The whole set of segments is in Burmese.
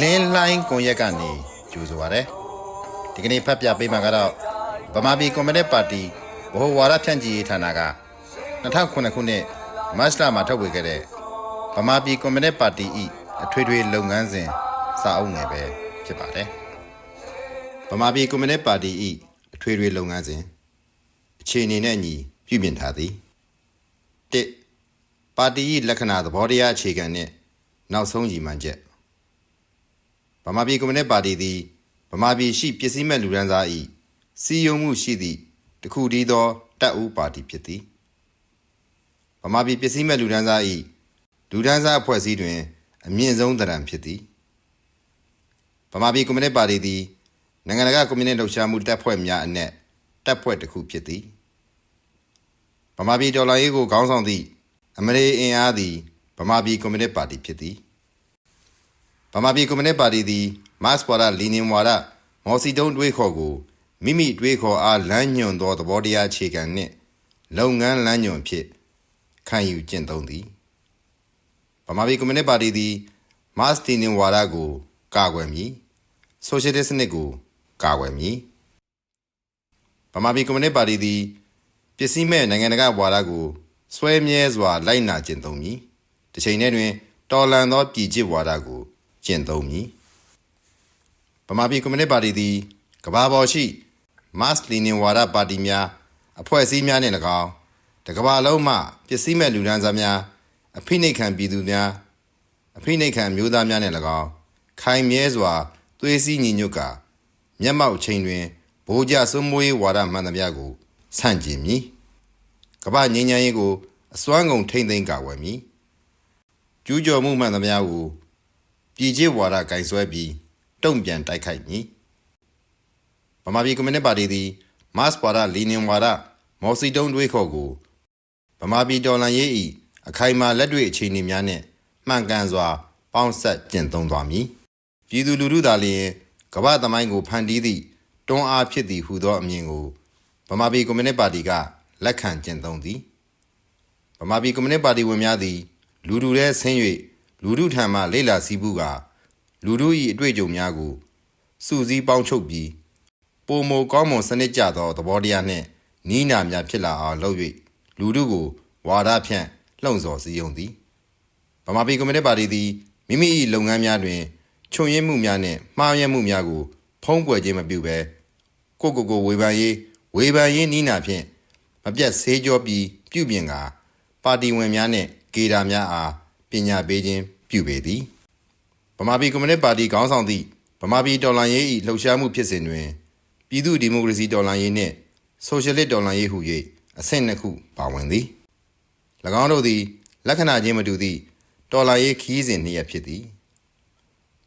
လင်းလှိုင်းကွန်ရက်ကနေကြိုဆိုပါရစေဒီကနေ့ဖတ်ပြပေးမှာကတော့ဗမာပြည်ကွန်မြူနစ်ပါတီဗဟိုဝါဒဖြန့်ချီရေးဌာနက2009ခုနှစ်မတ်လမှာထုတ်ဝေခဲ့တဲ့ဗမာပြည်ကွန်မြူနစ်ပါတီ၏အထွေထွေလုပ်ငန်းစဉ်စာအုပ်ငယ်ပဲဖြစ်ပါတယ်ဗမာပြည်ကွန်မြူနစ်ပါတီ၏အထွေထွေလုပ်ငန်းစဉ်အခြေအနေနဲ့အညီ ပြုပြင်ထားသည်၁ပါတီ၏လက္ခဏာသဘောတရားအခြေခံနှင့်နောက်ဆုံးရည်မှန်းချက်ဗမာပြည်ကွန်မြူနစ်ပါတီသည်ဗမာပြည်ရှိပစ္စည်းမဲ့လူဒန်းစား၏စီယုံမှုရှိသည့်တခုတည်းသောတပ်ဦးပါတီဖြစ်သည်ဗမာပြည်ပစ္စည်းမဲ့လူဒန်းစား၏လူဒန်းစားအဖွဲ့အစည်းတွင် အမြင့်ဆုံးသဏ္ဍာန်ဖြစ်သည်ဗမာပြည်ကွန်မြူနစ်ပါတီသည်နိုင်ငံတကာကွန်မြူနစ်လှုပ်ရှားမှုတပ်ဖွဲ့များအနက်တပ်ဖွဲ့တစ်ခုဖြစ်သည် ဗမာပြည်ဒေါ်လာရေးကိုခေါင်းဆောင်သည့်အမရေအင်အားသည်ဗမာပြည်ကွန်မြူနစ်ပါတီဖြစ်သည်ဗမာပြည်ကွန်မြူနစ်ပါတီသည် မတ်စပွာဒလီနင်ဝါဒမော်စီတုံးတွေးခေါ်ကိုမိမိတွေးခေါ်အားလမ်းညွှန်သောသဘောတရားအခြေခံနှင့်လုပ်ငန်းလမ်းညွှန်ဖြစ်ခံယူကျင့်သုံးသည်ဗမာပြည်ကွန်မြူနစ်ပါတီသည် မတ်စတီနင်ဝါဒကို ကာကွယ်မည်ဆိုရှယ်လစ်စနစ်ကို ကာကွယ်မည်ဗမာပြည်ကွန်မြူနစ်ပါတီသည် ပစ္စည်းမဲ့နိုင်ငံတကာဝါဒကိုဆွဲမြဲစွာလိုက်နာကျင့်သုံးမည်တစ်ချိန်တည်းတွင် တော်လန်သောပြည်ချစ်ဝါဒကိုကျင့်သုံးမည်ဗမာပြည်ကွန်မြူနစ်ပါတီသည်ကမ္ဘာပေါ်ရှိမတ်လီနင်ဝါဒပါတီများအဖွဲ့အစည်းများနှင့်၎င်းတကမ္ဘာလုံးမှပစ္စည်းမဲ့လူဒန်းစားများအဖိနှိတ်ခံပြည်သူများအဖိနှိတ်ခံမျိုးသားများနှင့်၎င်းခိုင်မြဲစွာသွေးစည်းညီညွတ်ကာမျက်မှောက်ချိန်တွင်ဗိုလ်ကြစွမိုးရေးဝါဒမှန်သမျှကို ဆန့်ကျင်မည်ကမ္ဘာငြိမ်းချမ်းရေးကိုအစွမ်းကုန်ထိမ့်သိမ်းကာကွယ်မည်ကျူးကျော်မှုမှန်သမျှကိုပြည်ချစ်ဝါဒကင်ဆွဲပြီးတုံ့ပြန်တိုက်ခိုက်မည်ဗမာပြည်ကွန်မြူနစ်ပါတီသည်မတ်စဝါဒလီနင်ဝါဒမော်စီတုံးတွေးခေါ်ကိုဗမာပြည်တော်လှန်ရေး၏အခိုင်အမာလက်တွေ့အခြေအနေများနှင့်မှန်ကန်စွာ ပေါင်းဆက်ကျင့်သုံးသွားမည်ပြည်သူလူထုသာလျှင်ကမ္ဘာသမိုင်းကိုဖန်တီးသည့်တွန်းအားဖြစ်သည်ဟုသောအမြင်ကို ဗမာပြည်ကွန်မြူနစ်ပါတီကလက်ခံကျင့်သုံးသည်ဗမာပြည်ကွန်မြူနစ်ပါတီဝင်များသည် လူထုထဲဆင်း၍လူထုထံမှလေ့လာစည်းပူးကာလူထု၏အတွေ့အကြုံများကိုစုစည်းပေါင်းချုပ်ပြီးပုံမကောင်းမွန်စနစ်ကျသောသဘောတရားနှင့်နီးနာများဖြစ်လာအောင်လုပ်၍လူထုကိုဝါဒဖြန့်လှုံ့ဆော်စည်းရုံသည်ဗမာပြည်ကွန်မြူနစ်ပါတီသည်မိမိ၏လုပ်ငန်းများတွင်ချွန်ရင်းမှုများနှင့်မှားယွင်းမှုများကိုဖုံးကွယ်ခြင်းမပြုဘဲကိုယ့်ကိုယ်ကိုဝေဖန်ရေး ဝေဖန်ရေးနီးနာဖြင့်မပြတ်ဆေးကြောပြီးပြုပြင်ကာပါတီဝင်များနှင့်ဂေတာများအားပညာပေးခြင်းပြုပေသည်ဗမာပြည်ကွန်မြူနစ်ပါတီခေါင်းဆောင်သည့်ဗမာပြည်တော်လှန်ရေး၏လှုပ်ရှားမှုဖြစ်စဉ်တွင်ပြည်သူ့ဒီမိုကရေစီတော်လှန်ရေးနှင့်ဆိုရှယ်လစ်တော်လှန်ရေးဟု၍အဆင့်နှစ်ခုပါဝင်သည်၎င်းတို့သည် လက္ခဏာချင်းမတူသည့်တော်လှန်ရေးခီးစဉ်နှစ်ရပ်ဖြစ်သည်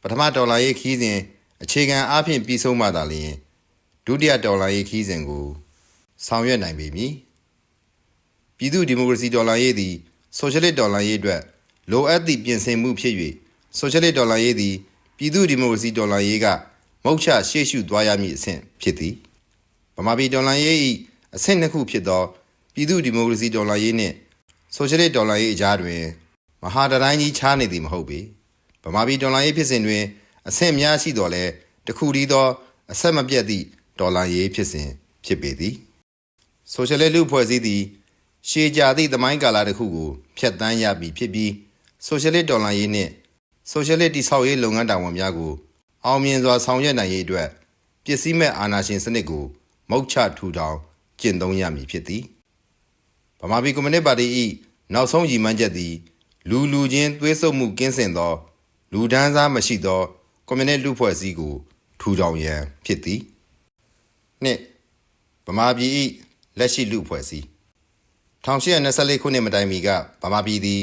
ပထမတော်လှန်ရေးခီးစဉ်အခြေခံအားဖြင့်ပြီးဆုံးမှသာလျှင် ဒုတိယတော်လှန်ရေးခီးစဉ်ကိုဆောင်ရွက်နိုင်ပေမည်ပြည်သူ့ဒီမိုကရေစီဒေါ်လာရေးသည်ဆိုရှယ်လစ်ဒေါ်လာရေးအတွက်လိုအပ်သည့်ပြင်ဆင်မှုဖြစ်၍ဆိုရှယ်လစ်ဒေါ်လာရေးသည်ပြည်သူ့ဒီမိုကရေစီဒေါ်လာရေးကမုတ်ချရှေ့ရှုသွားရမည့်အဆင့်ဖြစ်သည်ဗမာပြည်ဒေါ်လာရေး၏အဆင့်နှစ်ခုဖြစ်သောပြည်သူ့ဒီမိုကရေစီဒေါ်လာရေးနှင့်ဆိုရှယ်လစ်ဒေါ်လာရေးအကြားတွင်မဟာတတိုင်းကြီးခြားနေသည်မဟုတ်ပေဗမာပြည်ဒေါ်လာရေးဖြစ်စဉ်တွင်အဆင့်များရှိတော်လဲတစ်ခုတည်းသောအဆက်မပြတ်သည့် ဒေါ်လာရေးဖြစ်စဉ်ဖြစ်ပေသည်ဆိုရှယ်လစ်လူ့ဖွဲ့စည်းသည်ရှေးကြာသည့်သမိုင်းကာလတစ်ခုကိုဖျက်ဆီးရပြီဖြစ်ပြီးဆိုရှယ်လစ်ဒေါ်လာရေးနှင့်ဆိုရှယ်လစ်တိဆောက်ရေးလုပ်ငန်းတာဝန်များကို အောင်မြင်စွာဆောင်ရွက်နိုင်ရေးအတွက်ပစ္စည်းမဲ့အာဏာရှင်စနစ်ကိုမုတ်ချထူထောင်ကျင့်သုံးရမည်ဖြစ်သည်ဗမာပြည်ကွန်မြူနစ်ပါတီ၏နောက်ဆုံးရည်မှန်းချက်သည် လူလူချင်းသွေးဆုပ်မှုကင်းစင်သော လူဒန်းစားမရှိသောကွန်မြူနစ်လူ့ဖွဲ့စည်းကိုထူထောင်ရန်ဖြစ်သည် နှစ်ဗမာပြည်၏လက်ရှိလူ့ဖွဲ့စည်း1824ခုနှစ်မတိုင်မီကဗမာပြည်သည်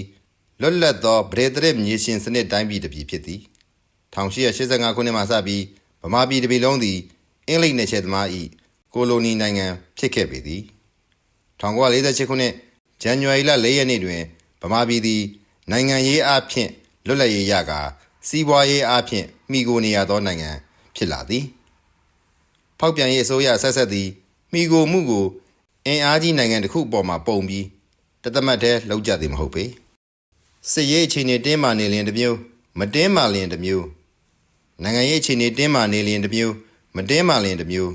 လွတ်လပ်သောဗြေဒရစ်မြေရှင်စနစ်တိုင်းပြည်တစ်ပြည်ဖြစ်သည်1885ခုနှစ်မှစပြီးဗမာပြည်တစ်ပြည်လုံးသည်အင်္ဂလိပ်နယ်ချဲသမား၏ကိုလိုနီနိုင်ငံဖြစ်ခဲ့ပေသည်1948ခုနှစ်ဇန်နဝါရီလ4ရက်နေ့တွင်ဗမာပြည်သည်နိုင်ငံရေးအားဖြင့်လွတ်လပ်ရေးရကာစီးပွားရေးအားဖြင့်မိကိုနေရသောနိုင်ငံဖြစ်လာသည် ဖောက်ပြန်ရေးအစိုးရဆက်ဆက်သည်မိကိုမှုကိုအင်အားကြီးနိုင်ငံတစ်ခုအပေါ်မှာပုံပြီးတသက်မှတ်တည်းလောက်ကြသည်မဟုတ်ပေစစ်ရေးအခြေအနေတင်းမာနေလျင်တစ်မျိုးမတင်းမာလျင်တစ်မျိုးနိုင်ငံရေးအခြေအနေတင်းမာနေလျင်တစ်မျိုးမတင်းမာလျင်တစ်မျိုး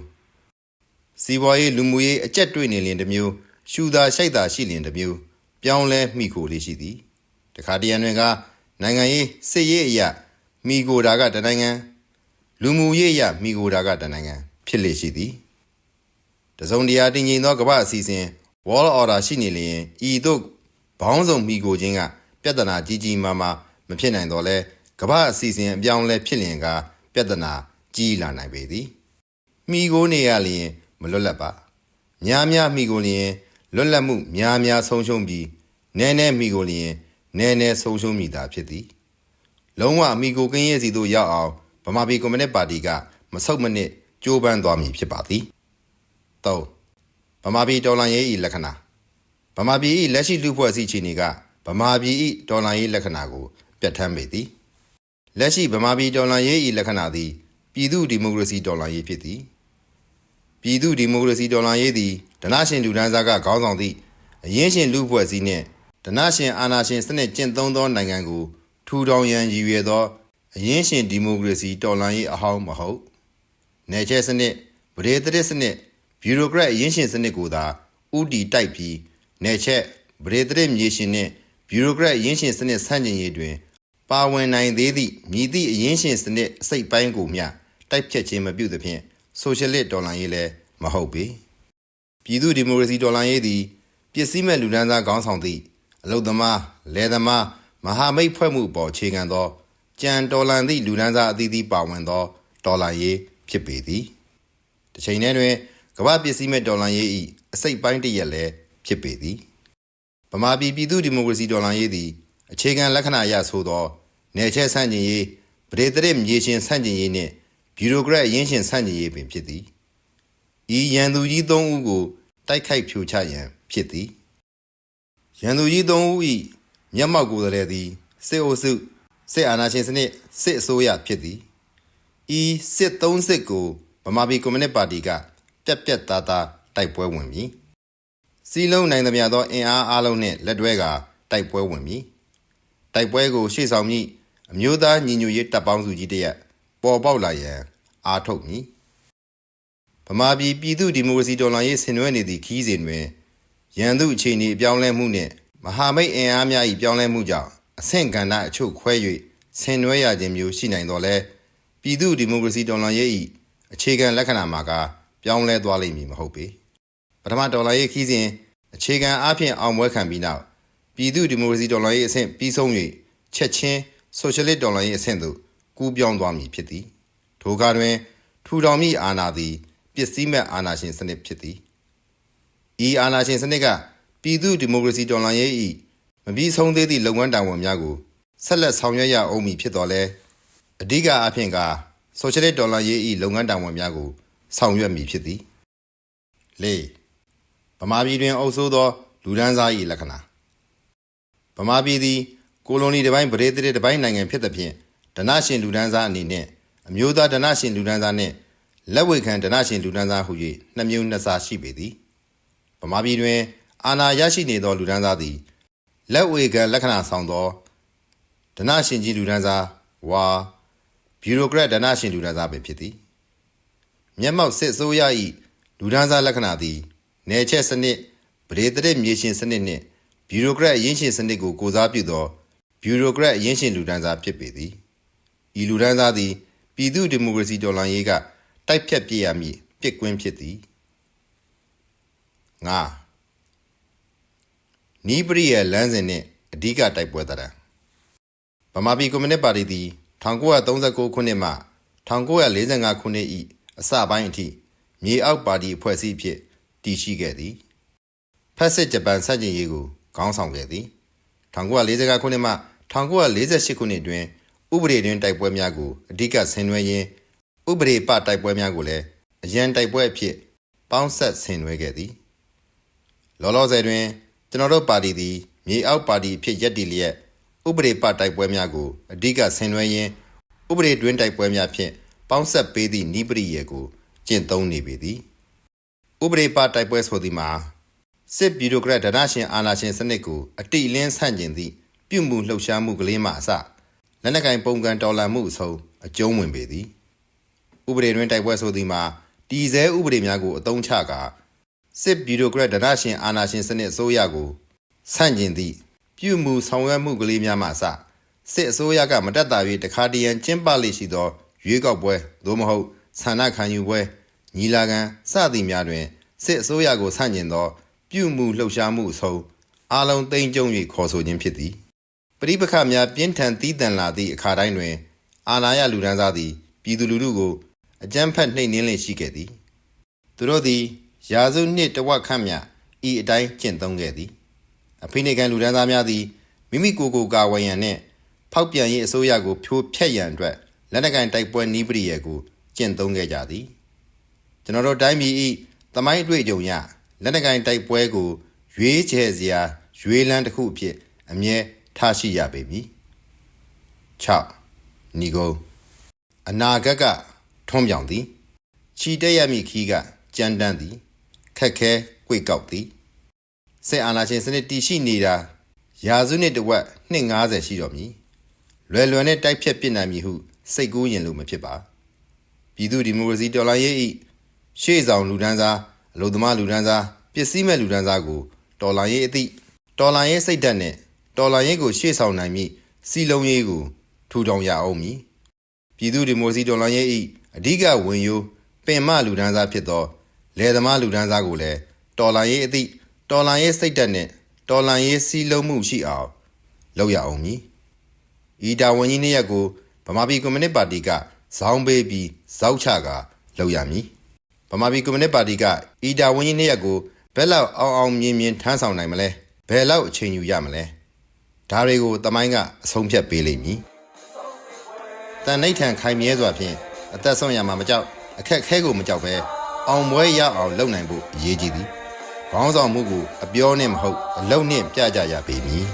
စီးပွားရေးလူမှုရေးအကျက်တွေ့နေလျင်တစ်မျိုးရှူတာရှိုက်တာရှိလျင်တစ်မျိုးပြောင်းလဲမိခိုလေးရှိသည်တခါတရံတွင်ကနိုင်ငံရေးစစ်ရေးအရာမိကိုတာကတနိုင်ငံလူမှုရေးအရာမိကိုတာကတနိုင်ငံ ဖြစ်လေရှိသည်တစုံတရာတည်ငြိမ်သောကမ္ဘာအစီအစဉ် wall order ရှိနေလျင်ဤသို့ဘောင်းဆောင်မိကိုချင်းကပြဿနာကြီးကြီးမားမားမဖြစ်နိုင်တော့လဲကမ္ဘာအစီအစဉ်အပြောင်းလဲဖြစ်လျင်ကပြဿနာကြီးလာနိုင်ပေသည်မိကိုနေရလျင်မလွတ်လပ်ပါများများမိကိုလျင်လွတ်လပ်မှုများများဆုံးရှုံးပြီးနည်းနည်းမိကိုလျင်နည်းနည်းဆုံးရှုံးမိတာဖြစ်သည်လုံးဝမိကိုကင်းရဲ့စီသို့ရောက်အောင်ဗမာပြည်ကွန်မြူနစ်ပါတီကမဆုတ်မနစ် ကြိုးပမ်းသွားမည်ဖြစ်ပါသည်၃ဗမာပြည်ဒေါ်လာရေးဤလက္ခဏာဗမာပြည်ဤလက်ရှိလူဖွဲ့စည်းအခြေအနေကဗမာပြည်ဤဒေါ်လာရေးလက္ခဏာကိုပြဋ္ဌာန်းပေသည်လက်ရှိဗမာပြည်ဒေါ်လာရေးဤလက္ခဏာသည်ပြည်သူဒီမိုကရေစီဒေါ်လာရေးဖြစ်သည်ပြည်သူဒီမိုကရေစီဒေါ်လာရေးသည်ဒနရှင်လူဒန်းစားကခေါင်းဆောင်သည့်အရင်းရှင်လူဖွဲ့စည်းနှင့်ဒနရှင်အာဏာရှင်စနစ်ကျင့်သုံးသောနိုင်ငံကိုထူထောင်ရန်ရည်ရွယ်သောအရင်းရှင်ဒီမိုကရေစီဒေါ်လာရေးအဟောင်းမဟုတ် နယ်ချဲစနစ်ဗရေတရစ်စနစ်ဘီရိုကရက်အရင်းရှင်စနစ်ကိုသာဥတီတိုက်ပြီးနယ်ချက်ဗရေတရစ်မြေရှင်နှင့်ဘီရိုကရက်အရင်းရှင်စနစ်ဆန့်ကျင်ရေးတွင် ပါဝင်နိုင်သေးသည့်မြည်သည့်အရင်းရှင်စနစ်အစိတ်ပိုင်းကိုမျှတိုက်ဖြတ်ခြင်းမပြုသဖြင့်ဆိုရှယ်လစ်ဒေါ်လာရေးလည်းမဟုတ်ပေပြည်သူဒီမိုကရေစီဒေါ်လာရေးသည်ပစ္စည်းမဲ့လူဒန်းစားခေါင်းဆောင်သည့်အလုသမားလယ်သမားမဟာမိတ်ဖွဲ့မှုအပေါ်အခြေခံသောကြံတော်လန်သည့်လူဒန်းစားအသီးသီးပါဝင်သောဒေါ်လာရေး ဖြစ်ပေသည်တစ်ချိန်တည်းတွင်ကမ္ဘာပစ္စည်းမဲ့ဒေါ်လာရေး၏အစိတ်ပိုင်းတစ်ရက်လည်းဖြစ်ပေသည်ဗမာပြည်ပြည်သူ့ဒီမိုကရေစီဒေါ်လာရေးသည်အခြေခံလက္ခဏာအရဆိုသောနယ်ချဲဆန့်ကျင်ရေးဗဒေတရစ်မြေရှင်ဆန့်ကျင်ရေးနှင့်ဘီရိုကရက်ရင်းရှင်ဆန့်ကျင်ရေးပင်ဖြစ်သည်ဤရန်သူကြီး၃ဦးကိုတိုက်ခိုက်ဖြိုချရန်ဖြစ်သည်ရန်သူကြီး၃ဦး၏မျက်မှောက်ကိုယ်တည်းသည်စစ်အုပ်စုစစ်အာဏာရှင်စနစ်စစ်အစိုးရဖြစ်သည် ဤစစ်သုံးစစ်ကိုဗမာပြည်ကွန်မြူနစ်ပါတီကပြက်ပြက်သားသားတိုက်ပွဲဝင်ပြီစီလုံးနိုင်သမျှသောအင်အားအလုံးနှင့်လက်တွဲကတိုက်ပွဲဝင်ပြီတိုက်ပွဲကိုရှေ့ဆောင်မိအမျိုးသားညီညွတ်ရေးတပ်ပေါင်းစုကြီးတရက်ပေါ်ပေါက်လာရန်အားထုတ်မည်ဗမာပြည်ပြည်သူ့ဒီမိုကရေစီတော်လှန်ရေးဆင်နွှဲနေသည့်ခီးစဉ်တွင်ရန်သူအခြေအနေအပြောင်းလဲမှုနှင့်မဟာမိတ်အင်အားများ၏ပြောင်းလဲမှုကြောင့်အဆင့်ကဏ္ဍအချို့ခွဲ၍ဆင်နွှဲရခြင်းမျိုးရှိနိုင်တော်လဲ ပြည်သူဒီမိုကရေစီတော်လှန်ရေး၏အခြေခံလက္ခဏာမှာကပြောင်းလဲသွားလိမ့်မည်မဟုတ်ပေပထမတော်လှန်ရေးခီးစဉ်အခြေခံအားဖြင့်အောင်ပွဲခံပြီးနောက်ပြည်သူဒီမိုကရေစီတော်လှန်ရေးအဆင့်ပြီးဆုံး၍ချက်ချင်းဆိုရှယ်လစ်တော်လှန်ရေးအဆင့်သို့ကူးပြောင်းသွားမည်ဖြစ်သည်ထိုကားတွင် ထူထောင်မိအာဏာသည်ပစ္စည်းမဲ့အာဏာရှင်စနစ်ဖြစ်သည်ဤအာဏာရှင်စနစ်ကပြည်သူဒီမိုကရေစီတော်လှန်ရေး၏မပြီးဆုံးသေးသည့်လုပ်ငန်းတာဝန်များကိုဆက်လက်ဆောင်ရွက်ရအောင်မည်ဖြစ်တော်လဲ အဓိကအဖြစ်ကဆိုရှယ်လစ်ဒေါ်လာရေး၏လုပ်ငန်းတာဝန်များကို ဆောင်ရွက်မည်ဖြစ်သည်၄ဗမာပြည်တွင်အုပ်စိုးသော လူဒန်းစား၏လက္ခဏာဗမာပြည်သည်ကိုလိုနီတစ်ပိုင်းဗရေတရစ်တစ်ပိုင်းနိုင်ငံဖြစ်သဖြင့်ဒနရှင်လူဒန်းစားအနေနဲ့အမျိုးသားဒနရှင်လူဒန်းစားနှင့်လက်ဝေခံဒနရှင်လူဒန်းစားဟု၍နှစ်မျိုးနှစ်စားရှိပေသည်ဗမာပြည်တွင် အာဏာရရှိနေသော လူဒန်းစားသည်လက်ဝေခံလက္ခဏာဆောင်သောဒနရှင်ကြီးလူဒန်းစားဝါ ဘီရိုကရက်ဒနာရှင်လူဒန်းစားပင်ဖြစ်သည်မျက်မှောက်စစ်အစိုးရ၏လူဒန်းစားလက္ခဏာသည်နယ်ချက်စနစ်ဗဒေတရစ်မြေရှင်စနစ်နှင့်ဘီရိုကရက်ရင်းရှင်စနစ်ကိုကိုစားပြုသောဘီရိုကရက်ရင်းရှင်လူဒန်းစားဖြစ်ပေသည်ဤလူဒန်းစားသည်ပြည်သူ့ဒီမိုကရေစီတော်လှန်ရေးကတိုက်ဖြတ်ပြည့်ရမည်ပြစ်ကွင်းဖြစ်သည်ငါနီးပရိရဲ့လမ်းစဉ်နှင့်အဓိကတိုက်ပွဲတရားဗမာပြည်ကွန်မြူနစ်ပါတီသည် 1939ခုနှစ်မှ1945ခုနှစ်၏အစပိုင်းအထိမြေအောက်ပါတီအဖွဲ့အစည်းဖြင့်တည်ရှိခဲ့သည်ဖက်စစ်ဂျပန်စတင်ရေးကိုခေါင်းဆောင်ခဲ့သည်1945ခုနှစ်မှ1948ခုနှစ်တွင်ဥပဒေတွင်တိုက်ပွဲများကိုအဓိကဆင်နွှဲရင်းဥပဒေပတိုက်ပွဲများကိုလည်းအရန်တိုက်ပွဲအဖြစ်ပေါင်းဆက်ဆင်နွှဲခဲ့သည်လောလောဆယ်တွင်ကျွန်တော်တို့ပါတီသည်မြေအောက်ပါတီအဖြစ်ရပ်တည်လျက် ဥပဒေပတိုက်ပွဲများကိုအဓိကဆင်နွှဲရင်းဥပဒေတွင်တိုက်ပွဲများဖြင့်ပေါင်းဆက်ပေးသည့်နိပရိယေကိုကျင့်သုံးနေပေသည်ဥပဒေပတိုက်ပွဲဆိုသည်မှာစစ်ဗျူရိုကရက်ဒနာရှင်အာဏာရှင်စနစ်ကိုအတိအလင်းဆန့်ကျင်သည့်ပြုမှုလှုပ်ရှားမှုကလေးမှအစလက်နက်ကင်ပုံကန်တော်လှန်မှုအဆုံးအကျုံးဝင်ပေသည်ဥပဒေတွင်တိုက်ပွဲဆိုသည်မှာတည်ဆဲဥပဒေများကိုအသုံးချကာစစ်ဗျူရိုကရက်ဒနာရှင်အာဏာရှင်စနစ်အစိုးရကိုဆန့်ကျင်သည့် ပြုမှုဆောင်ရွက်မှုကလေးများမှအစစစ်အစိုးရကမတက်တာ၍တခါတရံကျင်းပလေရှိသောရွေးကောက်ပွဲသို့မဟုတ်ဆန္ဒခံယူပွဲညီလာခံစသည်များတွင်စစ်အစိုးရကိုဆန့်ကျင်သော ပြုမှုလှုပ်ရှားမှုအဆုံးအလုံးသိမ့်ကျုံ၍ခေါ်ဆိုခြင်းဖြစ်သည်ပရိပခများပြင်းထန်တီးတန်လာသည့်အခါတိုင်းတွင် အာဏာရလူဒန်းစားသည်ပြည်သူလူထုကိုအကြမ်းဖက်နှိမ်နင်းလင့်ရှိခဲ့သည် သူတို့သည် ရာစုနှစ်တဝက်ခန့်မြဤအတိုင်းကျင့်သုံးခဲ့သည် အဖိနေကန်လူဒန်းသားများသည်မိမိကိုယ်ကိုယ်ကာဝယ်ရန်နှင့်ဖောက်ပြန်ရေးအစိုးရကိုဖြိုဖျက်ရန်အတွက်လက်နက်ကိုင်တိုက်ပွဲနည်းပရိယာယ်ကိုကျင့်သုံးခဲ့ကြသည်ကျွန်တော်တို့တိုင်းပြည်ဤသမိုင်းအတွေ့အကြုံရလက်နက်ကင်တိုက်ပွဲကိုရွေးချယ်စရာရွေးလန်းတစ်ခုအဖြစ်အမြဲထားရှိရပေမည်6ညီကုန်းအနာဂတ်ကထွန်းပြောင်သည်ခြီတက်ရမည့်ခီးကကြမ်းတမ်းသည်ခက်ခဲကြွေကောက်သည် စစ်အာဏာရှင်စနစ်တည်ရှိနေတာရာစုနှစ်တစ်ဝက်နှစ်90ရှိတော်မူလွယ်လွယ်နဲ့တိုက်ဖြတ်ပစ်နိုင်မည်ဟုစိတ်ကူးရင်လို့မဖြစ်ပါပြည်သူဒီမိုကရေစီတော်လှန်ရေး၏ရှေ့ဆောင်လူဒန်းစားအလုံသမားလူဒန်းစားပစ္စည်းမဲ့လူဒန်းစားကိုတော်လှန်ရေးအသည့်တော်လှန်ရေးစိတ်ဓာတ်နဲ့တော်လှန်ရေးကိုရှေ့ဆောင်နိုင်မည့်စီလုံးရေးကိုထူထောင်ရအောင်မည်ပြည်သူဒီမိုကရေစီတော်လှန်ရေး၏အဓိကဝင်ယိုးပင်မလူဒန်းစားဖြစ်သောလယ်သမားလူဒန်းစားကိုလည်းတော်လှန်ရေးအသည့် တော်လှန်ရေးစိတ်ဓာတ်နဲ့တော်လှန်ရေးစီလုံးမှုရှိအောင်လုပ်ရအောင်မည်ဤတာဝန်ကြီးနှစ်ရက်ကိုဗမာပြည်ကွန်မြူနစ်ပါတီကဇောင်းပေးပြီးဇောက်ချကာလုပ်ရမည်ဗမာပြည်ကွန်မြူနစ်ပါတီကဤတာဝန်ကြီးနှစ်ရက်ကိုဘယ်လောက်အောင်အောင်မြင်မြင်ထမ်းဆောင်နိုင်မလဲဘယ်လောက်အချိန်ယူရမလဲဒါတွေကိုတမိုင်းကအဆုံးဖြတ်ပေးလိမ့်မည်တန်နှိဋ္ဌံခိုင်မြဲစွာဖြင့်အသက်ဆုံးရမှာမကြောက်အခက်ခဲကိုမကြောက်ပဲအောင်ပွဲရအောင်လုပ်နိုင်ဖို့အရေးကြီးသည် ခေါင်းဆောင်မှုကိုအပြောနဲ့မဟုတ်အလုပ်နဲ့ပြကြရပေမည်